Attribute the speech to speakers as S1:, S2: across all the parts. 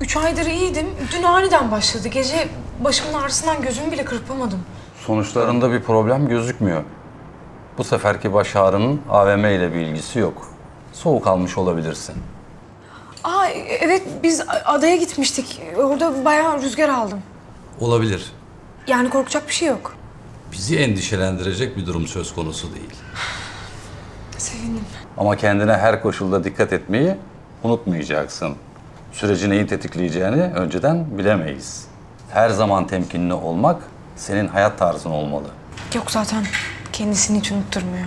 S1: Üç aydır iyiydim. Dün aniden başladı. Gece başımın ağrısından gözümü bile kırpamadım.
S2: Sonuçlarında bir problem gözükmüyor. Bu seferki baş ağrının AVM ile bir ilgisi yok. Soğuk almış olabilirsin.
S1: Aa evet biz adaya gitmiştik. Orada bayağı rüzgar aldım.
S3: Olabilir.
S1: Yani korkacak bir şey yok.
S3: Bizi endişelendirecek bir durum söz konusu değil.
S1: Sevindim.
S2: Ama kendine her koşulda dikkat etmeyi unutmayacaksın. Sürecin neyi tetikleyeceğini önceden bilemeyiz. Her zaman temkinli olmak senin hayat tarzın olmalı.
S1: Yok zaten kendisini hiç unutturmuyor.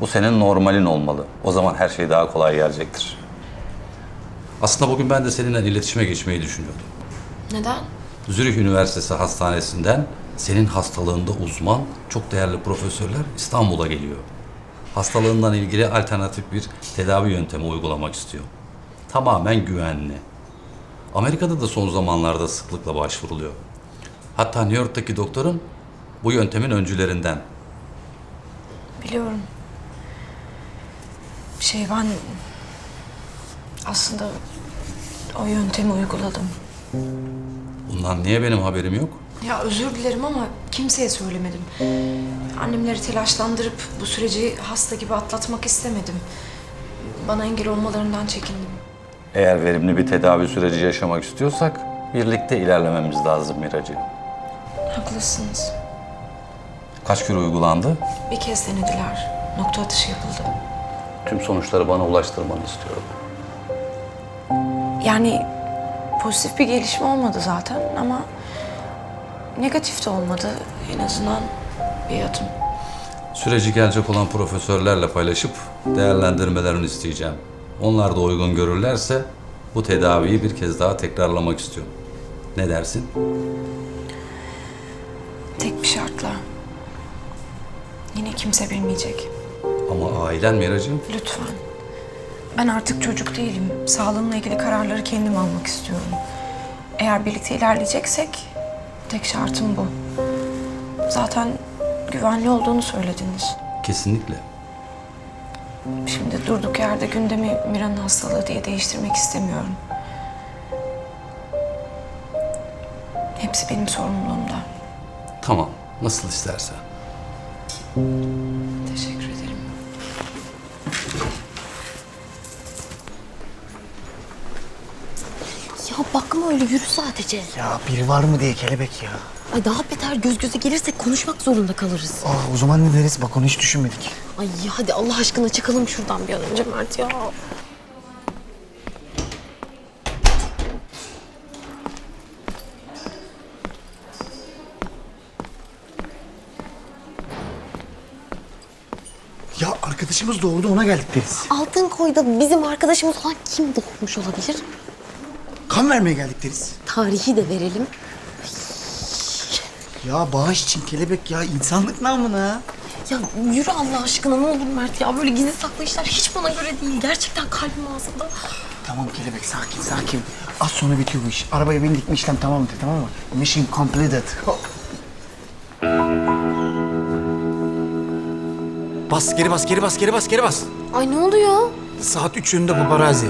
S2: Bu senin normalin olmalı. O zaman her şey daha kolay gelecektir.
S3: Aslında bugün ben de seninle iletişime geçmeyi düşünüyordum.
S1: Neden?
S3: Zürih Üniversitesi Hastanesi'nden senin hastalığında uzman, çok değerli profesörler İstanbul'a geliyor. Hastalığından ilgili alternatif bir tedavi yöntemi uygulamak istiyor. Tamamen güvenli. Amerika'da da son zamanlarda sıklıkla başvuruluyor. Hatta New York'taki doktorun bu yöntemin öncülerinden.
S1: Biliyorum. Şey ben aslında o yöntemi uyguladım.
S3: Bundan niye benim haberim yok?
S1: Ya özür dilerim ama kimseye söylemedim. Annemleri telaşlandırıp bu süreci hasta gibi atlatmak istemedim. Bana engel olmalarından çekindim.
S2: Eğer verimli bir tedavi süreci yaşamak istiyorsak birlikte ilerlememiz lazım Miracı.
S1: Haklısınız.
S2: Kaç kere uygulandı?
S1: Bir kez denediler. Nokta atışı yapıldı.
S2: Tüm sonuçları bana ulaştırmanı istiyorum.
S1: Yani pozitif bir gelişme olmadı zaten ama negatif de olmadı. En azından bir adım.
S3: Süreci gelecek olan profesörlerle paylaşıp değerlendirmelerini isteyeceğim. Onlar da uygun görürlerse bu tedaviyi bir kez daha tekrarlamak istiyorum. Ne dersin?
S1: Tek bir şartla. Yine kimse bilmeyecek.
S3: Ama ailen Miracığım
S1: Lütfen. Ben artık çocuk değilim. Sağlığımla ilgili kararları kendim almak istiyorum. Eğer birlikte ilerleyeceksek tek şartım bu. Zaten güvenli olduğunu söylediniz.
S3: kesinlikle.
S1: Şimdi durduk yerde gündemi Mira'nın hastalığı diye değiştirmek istemiyorum. Hepsi benim sorumluluğumda.
S3: Tamam, nasıl istersen.
S1: Teşekkür ederim.
S4: Ya bakma öyle yürü sadece.
S5: Ya biri var mı diye kelebek ya.
S4: Ay daha beter göz göze gelirsek konuşmak zorunda kalırız.
S5: Aa, o zaman ne deriz? Bak onu hiç düşünmedik.
S4: Ay hadi Allah aşkına çıkalım şuradan bir an önce Mert ya.
S5: Ya arkadaşımız doğurdu ona geldik deriz.
S4: Altın koyda bizim arkadaşımız olan kim doğmuş olabilir?
S5: Kan vermeye geldik deriz.
S4: Tarihi de verelim.
S5: Ya bağış için kelebek ya insanlık namına.
S4: Ya yürü Allah aşkına ne olur Mert ya. Böyle gizli saklı işler hiç bana göre değil. Gerçekten kalbim ağzında.
S5: Tamam kelebek sakin sakin. Az sonra bitiyor bu iş. Arabaya bindik mi işlem tamamdır tamam mı? Mission completed. Bas geri bas geri bas geri bas geri bas.
S4: Ay ne oluyor?
S5: Saat üç yönünde paparazzi.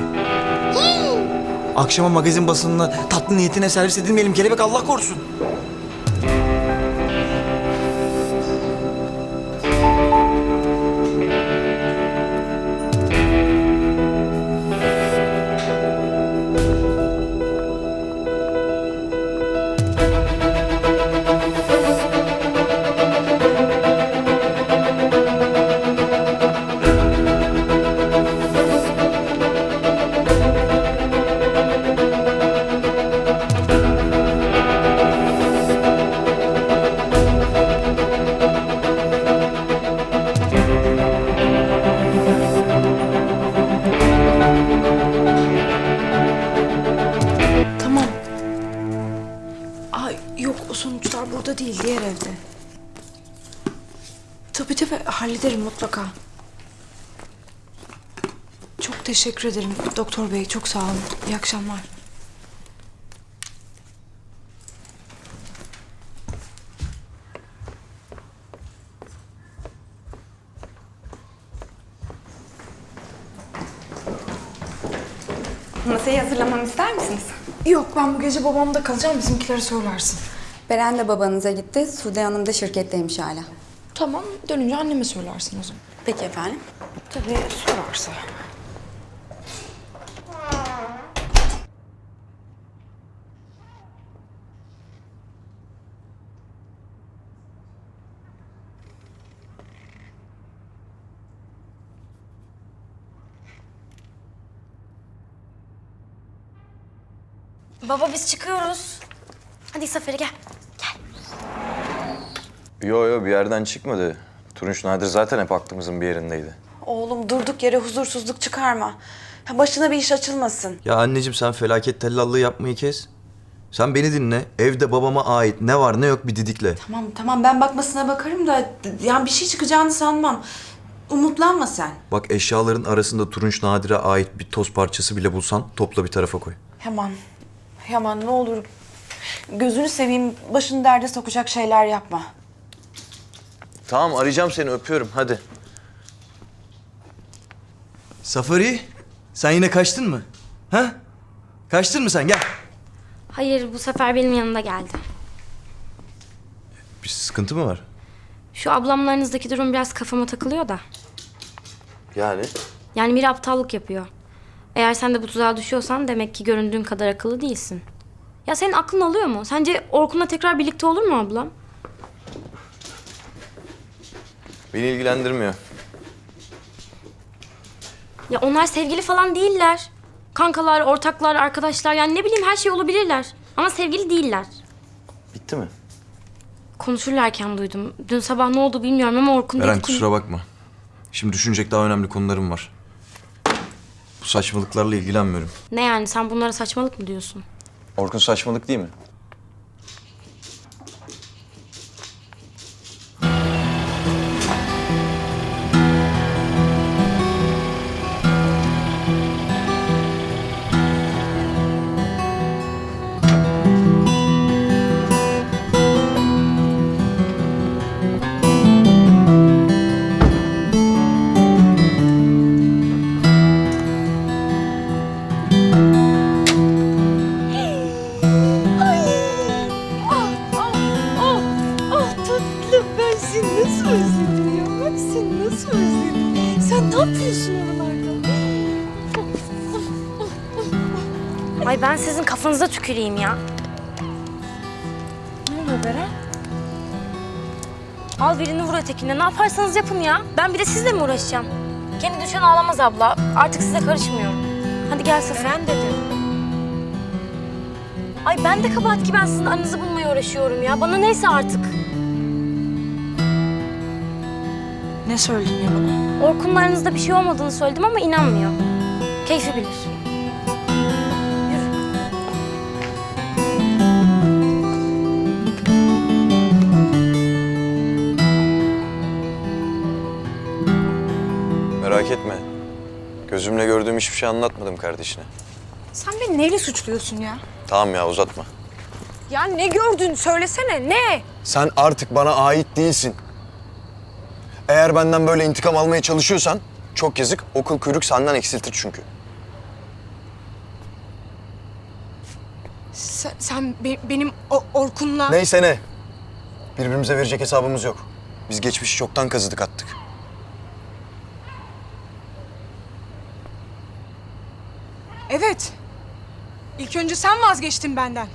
S5: Akşama magazin basınına tatlı niyetine servis edilmeyelim kelebek Allah korusun.
S1: Mutlaka. Çok teşekkür ederim doktor bey çok sağ olun. İyi akşamlar.
S6: Masayı hazırlamamı ister misiniz?
S1: Yok ben bu gece babamda kalacağım bizimkilere söylersin.
S6: Beren de babanıza gitti. Sude Hanım da şirketteymiş hala.
S1: Tamam dönünce anneme söylersin o zaman.
S6: Peki efendim.
S1: Tabii sorarsa.
S4: Baba biz çıkıyoruz. Hadi Saferi gel.
S7: Yo yo bir yerden çıkmadı. Turunç Nadir zaten hep aklımızın bir yerindeydi.
S8: Oğlum durduk yere huzursuzluk çıkarma. Ha, başına bir iş açılmasın.
S9: Ya anneciğim sen felaket tellallığı yapmayı kes. Sen beni dinle. Evde babama ait ne var ne yok bir didikle.
S8: Tamam tamam ben bakmasına bakarım da yani bir şey çıkacağını sanmam. Umutlanma sen.
S9: Bak eşyaların arasında Turunç Nadir'e ait bir toz parçası bile bulsan topla bir tarafa koy.
S8: Yaman. Yaman ne olur gözünü seveyim başını derde sokacak şeyler yapma.
S7: Tamam arayacağım seni öpüyorum hadi.
S9: Safari sen yine kaçtın mı? Ha? Kaçtın mı sen gel.
S4: Hayır bu sefer benim yanımda geldi.
S9: Bir sıkıntı mı var?
S4: Şu ablamlarınızdaki durum biraz kafama takılıyor da.
S7: Yani?
S4: Yani biri aptallık yapıyor. Eğer sen de bu tuzağa düşüyorsan demek ki göründüğün kadar akıllı değilsin. Ya senin aklın alıyor mu? Sence Orkun'la tekrar birlikte olur mu ablam?
S7: Beni ilgilendirmiyor.
S4: Ya onlar sevgili falan değiller. Kankalar, ortaklar, arkadaşlar yani ne bileyim her şey olabilirler. Ama sevgili değiller.
S7: Bitti mi?
S4: Konuşurlarken duydum. Dün sabah ne oldu bilmiyorum ama Orkun
S9: Eren
S4: dedi ki...
S9: kusura bakma. Şimdi düşünecek daha önemli konularım var. Bu saçmalıklarla ilgilenmiyorum.
S4: Ne yani sen bunlara saçmalık mı diyorsun?
S7: Orkun saçmalık değil mi?
S4: Ay ben sizin kafanıza tüküreyim ya. Ne oluyor Beren? Al birini vur ötekine. Ne yaparsanız yapın ya. Ben bir de sizle mi uğraşacağım? Kendi düşen ağlamaz abla. Artık size karışmıyorum. Hadi gel Safa. Beren dedi. Ay ben de kabahat ki ben sizin aranızı bulmaya uğraşıyorum ya. Bana neyse artık.
S1: Ne söyledin ya bana?
S4: Orkun'la aranızda bir şey olmadığını söyledim ama inanmıyor. Keyfi bilir.
S7: Gözümle gördüğüm hiçbir şey anlatmadım kardeşine.
S1: Sen beni neyle suçluyorsun ya?
S7: Tamam ya uzatma.
S1: Ya ne gördün söylesene ne?
S7: Sen artık bana ait değilsin. Eğer benden böyle intikam almaya çalışıyorsan çok yazık. Okul kuyruk senden eksiltir çünkü.
S1: Sen, sen be- benim o- Orkun'la...
S7: Neyse ne. Birbirimize verecek hesabımız yok. Biz geçmişi çoktan kazıdık attık.
S10: Evet. İlk önce sen vazgeçtin benden.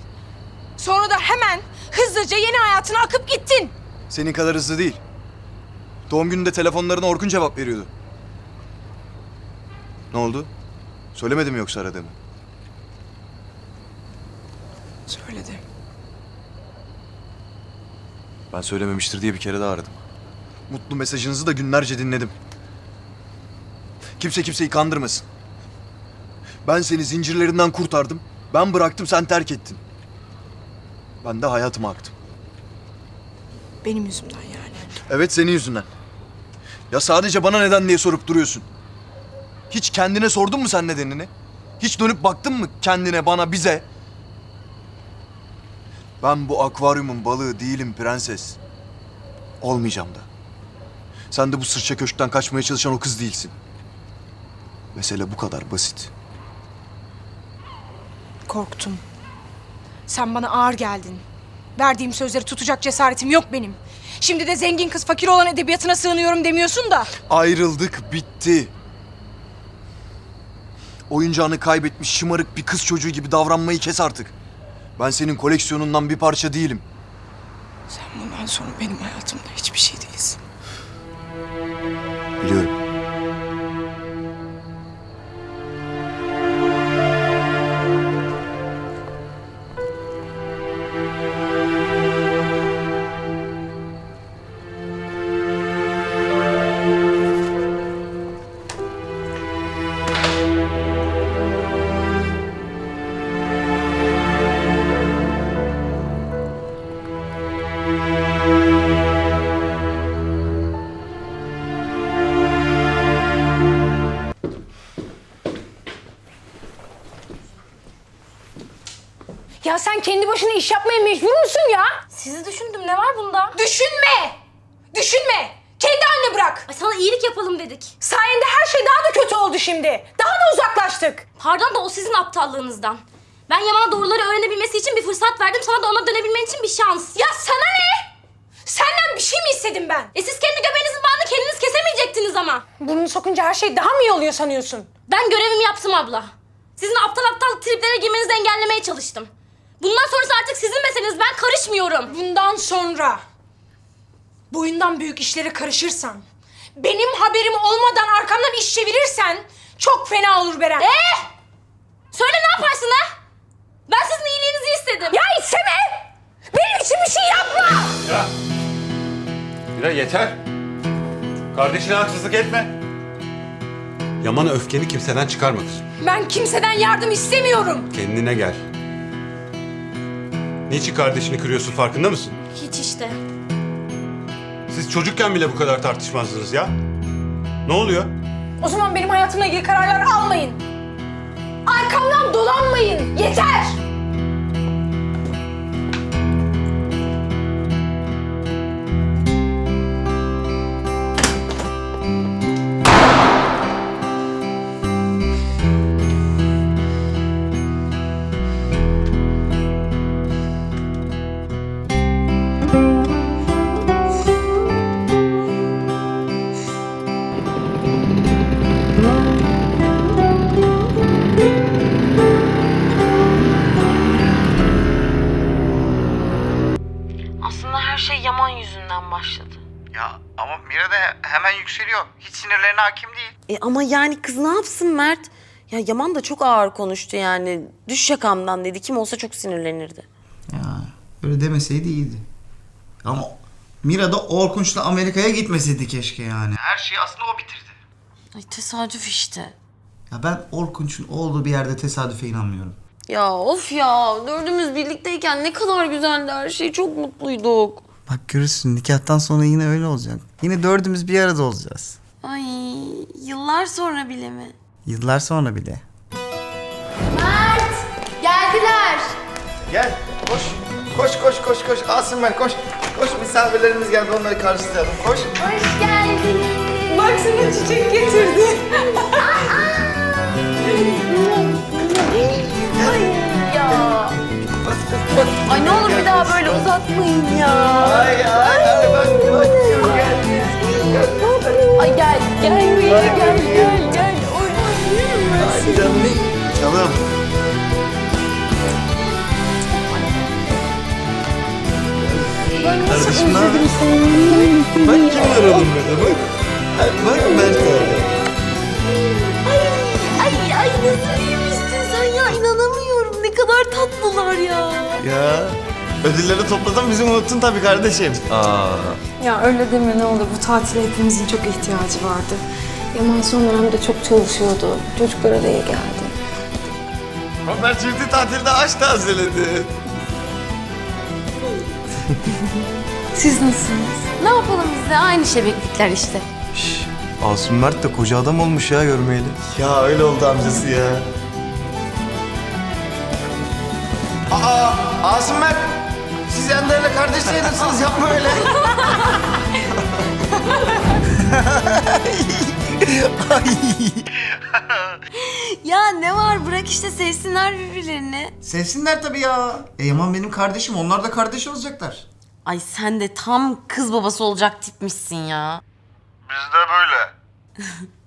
S10: Sonra da hemen hızlıca yeni hayatına akıp gittin.
S9: Senin kadar hızlı değil. Doğum gününde telefonlarına Orkun cevap veriyordu. Ne oldu? Söylemedim yoksa aradığımı?
S1: Söyledi.
S9: Ben söylememiştir diye bir kere daha aradım. Mutlu mesajınızı da günlerce dinledim. Kimse kimseyi kandırmasın. Ben seni zincirlerinden kurtardım. Ben bıraktım sen terk ettin. Ben de hayatıma aktım.
S1: Benim yüzümden yani.
S9: Evet senin yüzünden. Ya sadece bana neden diye sorup duruyorsun. Hiç kendine sordun mu sen nedenini? Hiç dönüp baktın mı kendine, bana, bize? Ben bu akvaryumun balığı değilim prenses. Olmayacağım da. Sen de bu sırça köşkten kaçmaya çalışan o kız değilsin. Mesele bu kadar basit.
S1: Korktum. Sen bana ağır geldin. Verdiğim sözleri tutacak cesaretim yok benim. Şimdi de zengin kız fakir olan edebiyatına sığınıyorum demiyorsun da.
S9: Ayrıldık bitti. Oyuncağını kaybetmiş şımarık bir kız çocuğu gibi davranmayı kes artık. Ben senin koleksiyonundan bir parça değilim.
S1: Sen bundan sonra benim hayatımda hiçbir şey değilsin.
S9: Biliyorum.
S1: İş yapmaya mecbur musun ya?
S4: Sizi düşündüm ne var bunda?
S1: Düşünme! Düşünme! Kendi haline bırak.
S4: Ay sana iyilik yapalım dedik.
S1: Sayende her şey daha da kötü oldu şimdi. Daha da uzaklaştık.
S4: Pardon da o sizin aptallığınızdan. Ben Yaman'a doğruları öğrenebilmesi için bir fırsat verdim. Sana da ona dönebilmen için bir şans.
S1: Ya sana ne? Senden bir şey mi istedim ben?
S4: E siz kendi göbeğinizin bağını kendiniz kesemeyecektiniz ama.
S1: Burnunu sokunca her şey daha mı iyi oluyor sanıyorsun?
S4: Ben görevimi yaptım abla. Sizin aptal aptal triplere girmenizi engellemeye çalıştım. Bundan sonrası artık sizin meseleniz. Ben karışmıyorum.
S1: Bundan sonra boyundan büyük işlere karışırsan, benim haberim olmadan arkamdan iş çevirirsen çok fena olur Beren.
S4: Ee? Söyle ne yaparsın ha? Ben sizin iyiliğinizi istedim.
S1: Ya isteme! Benim için bir şey yapma!
S11: Mira yeter. Kardeşine haksızlık etme. Yaman'a öfkeni kimseden çıkarma kızım.
S1: Ben kimseden yardım istemiyorum.
S11: Kendine gel. Niçin kardeşini kırıyorsun farkında mısın?
S4: Hiç işte.
S11: Siz çocukken bile bu kadar tartışmazdınız ya. Ne oluyor?
S1: O zaman benim hayatımla ilgili kararlar almayın. Arkamdan dolanmayın. Yeter!
S12: Şey Yaman yüzünden başladı.
S5: Ya ama Mira da hemen yükseliyor. Hiç sinirlerine hakim değil.
S12: E ama yani kız ne yapsın Mert? Ya Yaman da çok ağır konuştu yani. Düş yakamdan dedi. Kim olsa çok sinirlenirdi.
S5: Ya öyle demeseydi iyiydi. Ama Mira da Orkunç'la Amerika'ya gitmeseydi keşke yani. Her şeyi aslında o bitirdi.
S12: Ay tesadüf işte.
S5: Ya ben Orkunç'un olduğu bir yerde tesadüfe inanmıyorum.
S12: Ya of ya. Dördümüz birlikteyken ne kadar güzeldi her şey. Çok mutluyduk.
S5: Bak görürsün nikahtan sonra yine öyle olacak. Yine dördümüz bir arada olacağız.
S12: Ay yıllar sonra bile mi?
S5: Yıllar sonra bile.
S4: Geldiler.
S5: Gel koş. Koş koş koş koş. Asım ben koş. Koş misafirlerimiz geldi onları karşılayalım. Koş.
S4: Hoş geldiniz.
S1: Bak sana çiçek getirdi.
S5: gel
S12: gel gel gel.
S5: Ay canım. Canım. Kardeşim ne haber? Bak kim var oğlum burada bak. Ay, Bak Mert orada.
S12: Ay ay nasıl büyümüşsün sen ya inanamıyorum ne kadar tatlılar ya.
S5: Ya ödülleri topladın bizi unuttun tabii kardeşim.
S13: Aa,
S14: Ya öyle deme ne olur. Bu tatile hepimizin çok ihtiyacı vardı. Yaman son dönemde çok çalışıyordu. Çocuklara da iyi geldi.
S5: Onlar çifti tatilde aşk tazeledi.
S14: Siz nasılsınız?
S12: Ne yapalım biz de aynı şebeklikler işte.
S7: Asım Mert de koca adam olmuş ya görmeyeli.
S5: Ya öyle oldu amcası ya. Aa Asım Mert. Siz Ender'le kardeş sayılırsınız yapma öyle. Ay.
S12: Ya ne var bırak işte sevsinler birbirlerini.
S5: Sevsinler tabii ya. E, Yaman benim kardeşim. Onlar da kardeş olacaklar.
S12: Ay sen de tam kız babası olacak tipmişsin ya.
S7: Bizde böyle.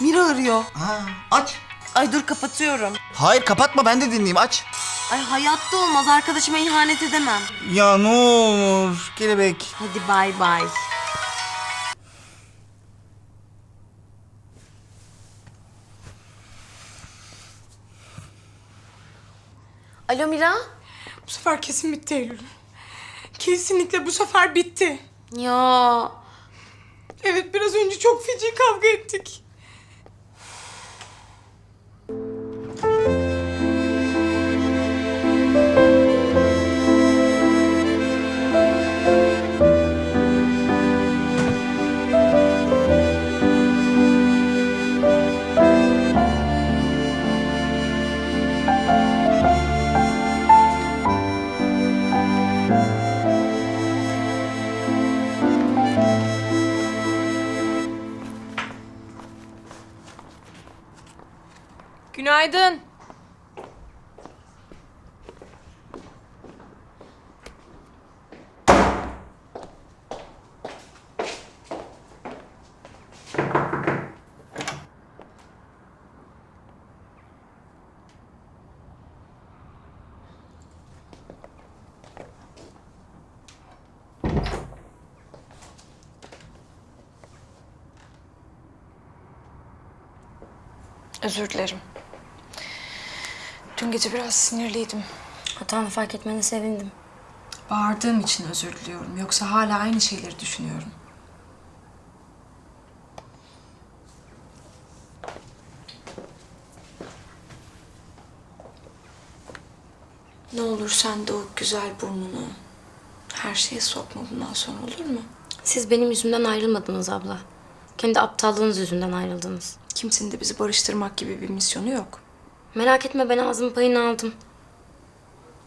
S12: Mira arıyor.
S5: Ha, aç.
S12: Ay dur kapatıyorum.
S5: Hayır kapatma ben de dinleyeyim aç.
S12: Ay hayatta olmaz arkadaşıma ihanet edemem.
S5: Ya ne olur kelebek.
S12: Hadi bay bay. Alo Mira?
S10: Bu sefer kesin bitti Eylül. Kesinlikle bu sefer bitti.
S12: Ya
S10: Evet biraz önce çok feci kavga ettik. Günaydın.
S1: Özür dilerim. Gece biraz sinirliydim.
S4: Hatanı fark etmene sevindim.
S1: Bağırdığım için özür diliyorum. Yoksa hala aynı şeyleri düşünüyorum. Ne olur sen de o güzel burnunu her şeye sokma bundan sonra olur mu?
S4: Siz benim yüzümden ayrılmadınız abla. Kendi aptallığınız yüzünden ayrıldınız.
S1: Kimsenin de bizi barıştırmak gibi bir misyonu yok.
S4: Merak etme ben ağzımın payını aldım.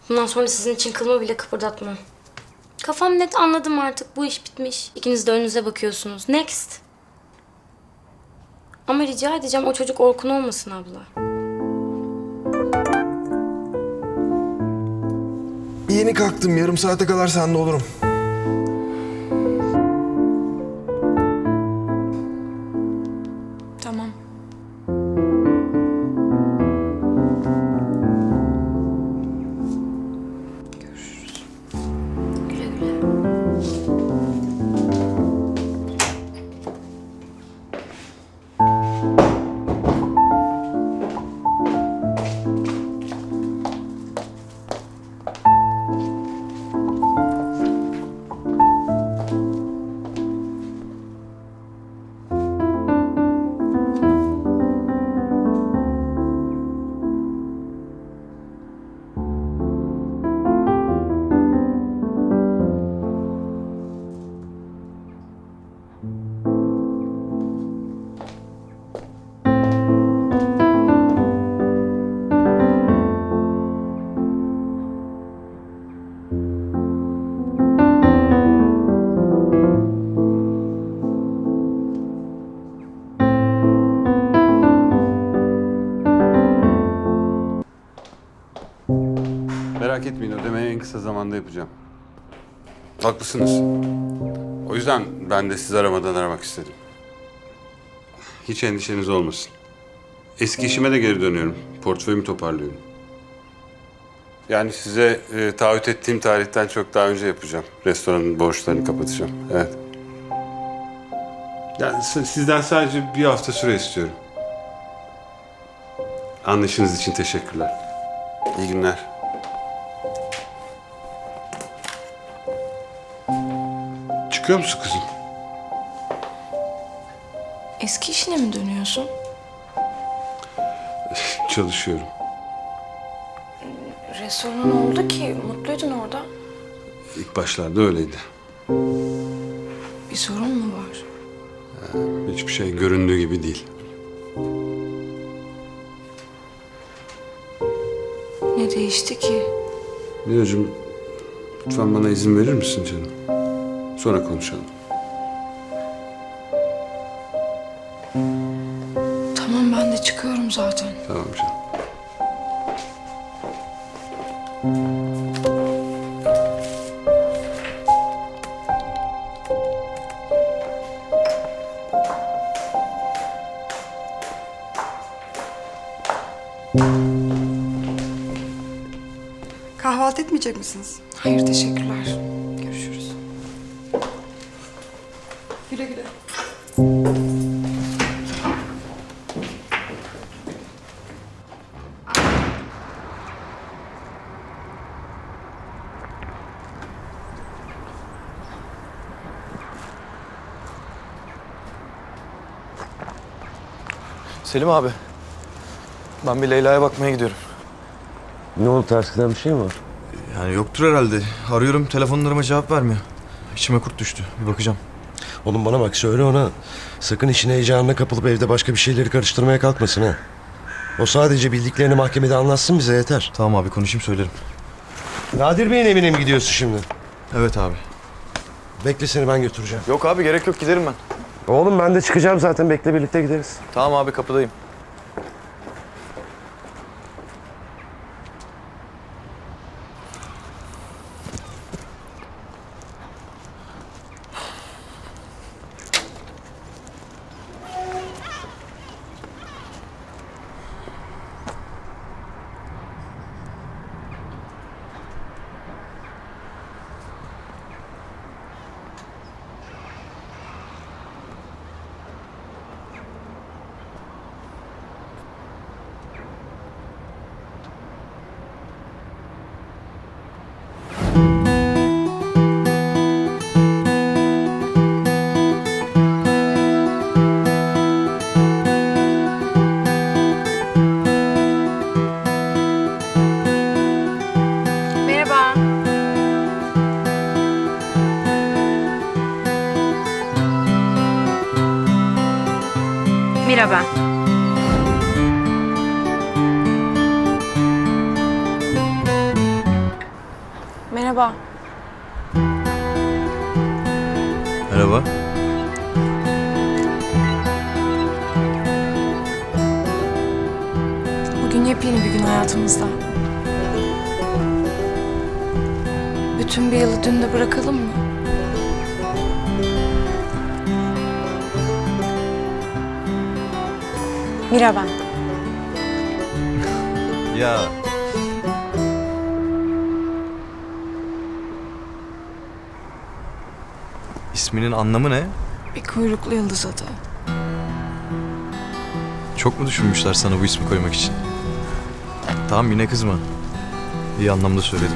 S4: Bundan sonra sizin için kılımı bile kıpırdatmam. Kafam net anladım artık. Bu iş bitmiş. İkiniz de önünüze bakıyorsunuz. Next. Ama rica edeceğim o çocuk Orkun olmasın abla.
S7: Yeni kalktım. Yarım saate kadar sende olurum.
S11: Kısa zamanda yapacağım. Haklısınız. O yüzden ben de sizi aramadan aramak istedim. Hiç endişeniz olmasın. Eski işime de geri dönüyorum. Portföyümü toparlıyorum. Yani size e, taahhüt ettiğim tarihten çok daha önce yapacağım. Restoranın borçlarını kapatacağım. Evet. Yani sizden sadece bir hafta süre istiyorum. Anlayışınız için teşekkürler. İyi günler. Çıkıyor musun kızım?
S1: Eski işine mi dönüyorsun?
S11: Çalışıyorum.
S1: Restorana ne oldu ki? Mutluydun orada.
S11: İlk başlarda öyleydi.
S1: Bir sorun mu var?
S11: Hiçbir şey göründüğü gibi değil.
S1: Ne değişti ki?
S11: Miracığım, lütfen bana izin verir misin canım? Sonra konuşalım. Tamam ben de çıkıyorum zaten. Tamam canım.
S6: Kahvaltı etmeyecek misiniz?
S1: Hayır
S6: teşekkür
S7: Selim abi. Ben bir Leyla'ya bakmaya gidiyorum.
S15: Ne oldu ters giden bir şey mi var?
S7: Yani yoktur herhalde. Arıyorum telefonlarıma cevap vermiyor. İçime kurt düştü. Bir bakacağım.
S15: Oğlum bana bak söyle ona. Sakın işine heyecanına kapılıp evde başka bir şeyleri karıştırmaya kalkmasın ha. O sadece bildiklerini mahkemede anlatsın bize yeter.
S7: Tamam abi konuşayım söylerim.
S15: Nadir Bey'in evine mi gidiyorsun şimdi?
S7: Evet abi.
S15: Bekle seni ben götüreceğim.
S7: Yok abi gerek yok giderim ben.
S15: Oğlum ben de çıkacağım zaten bekle birlikte gideriz.
S7: Tamam abi kapıdayım.
S10: Merhaba.
S1: Merhaba. Bugün yepyeni bir gün hayatımızda. Bütün bir yılı dün de bırakalım mı?
S8: Mira ben.
S7: Ya. İsminin anlamı ne?
S1: Bir kuyruklu yıldız adı.
S7: Çok mu düşünmüşler sana bu ismi koymak için? Tamam yine kızma. İyi anlamda söyledim.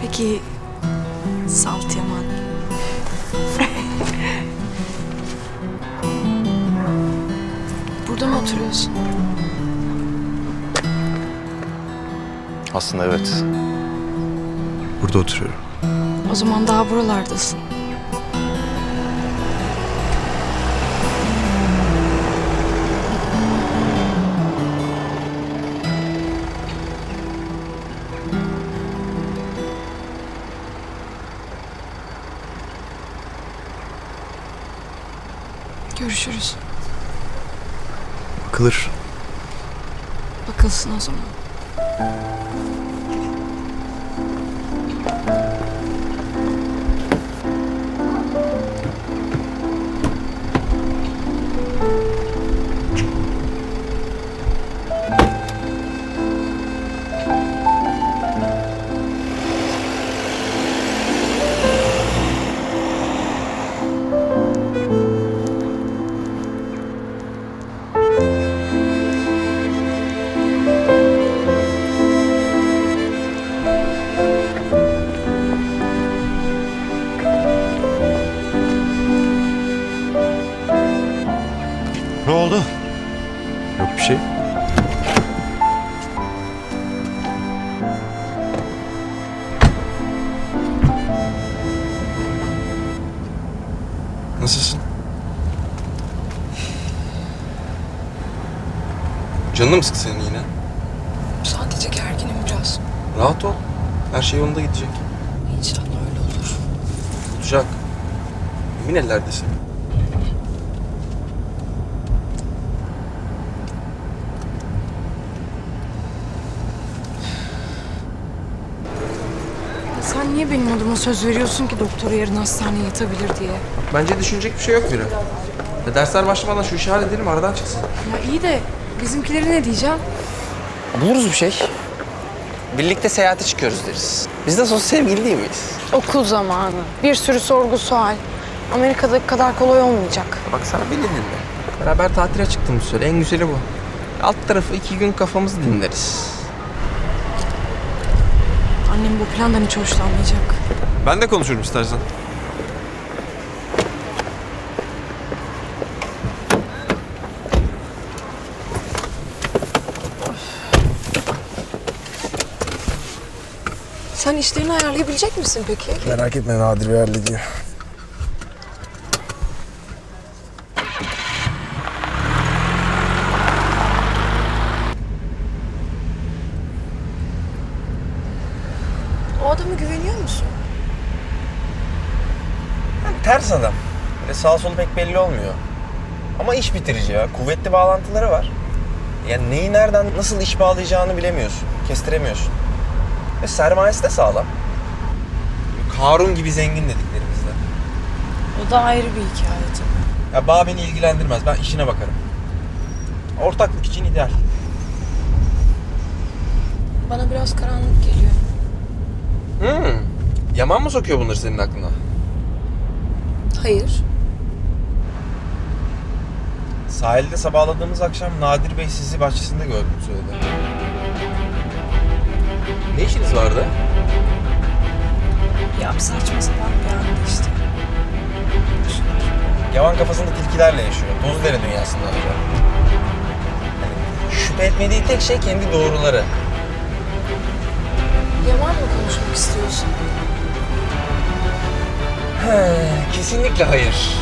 S1: Peki Salt Yaman. Burada mı oturuyorsun?
S7: Aslında evet. Burada oturuyorum.
S1: O zaman daha buralardasın. Görüşürüz.
S7: Bakılır.
S1: Bakılsın o zaman.
S9: Her şey yolunda gidecek.
S1: İnşallah öyle olur.
S9: Olacak. Emin ellerdesin.
S1: Sen niye benim adıma söz veriyorsun ki doktora yarın hastaneye yatabilir diye?
S16: Bence düşünecek bir şey yok Mira. Ya dersler başlamadan şu işi halledelim aradan çıksın.
S1: Ya iyi de bizimkileri ne diyeceğim?
S16: Buluruz bir şey. Birlikte seyahate çıkıyoruz deriz. Biz de sosyal sevgili değil miyiz?
S1: Okul zamanı. Bir sürü sorgu sual. Amerika'daki kadar kolay olmayacak.
S16: Bak sana beni dinle. Beraber tatile çıktığımızı söyle. En güzeli bu. Alt tarafı iki gün kafamızı dinleriz.
S1: Annem bu plandan hiç hoşlanmayacak.
S16: Ben de konuşurum istersen.
S1: Sen işlerini ayarlayabilecek misin peki?
S16: Merak etme Nadir Bey hallediyor.
S1: O adama güveniyor musun?
S16: Ters adam. Böyle sağ solu pek belli olmuyor. Ama iş bitirici ya. Kuvvetli bağlantıları var. Yani neyi nereden nasıl iş bağlayacağını bilemiyorsun. Kestiremiyorsun. Ve sermayesi de sağlam. Karun gibi zengin dediklerimizde.
S1: O da ayrı bir hikaye tabii.
S16: Ya bağ beni ilgilendirmez. Ben işine bakarım. Ortaklık için ideal.
S1: Bana biraz karanlık geliyor.
S16: Hmm. Yaman mı sokuyor bunları senin aklına?
S1: Hayır.
S16: Sahilde sabahladığımız akşam Nadir Bey sizi bahçesinde gördüm söyledi. Ne işiniz vardı?
S1: Ya saçma sapan bir anda işte.
S16: Yaman kafasında tilkilerle yaşıyor. Dozları dünyasında yaşıyor. Yani şüphe etmediği tek şey kendi doğruları.
S1: Yaman mı konuşmak istiyorsun?
S16: He, kesinlikle hayır.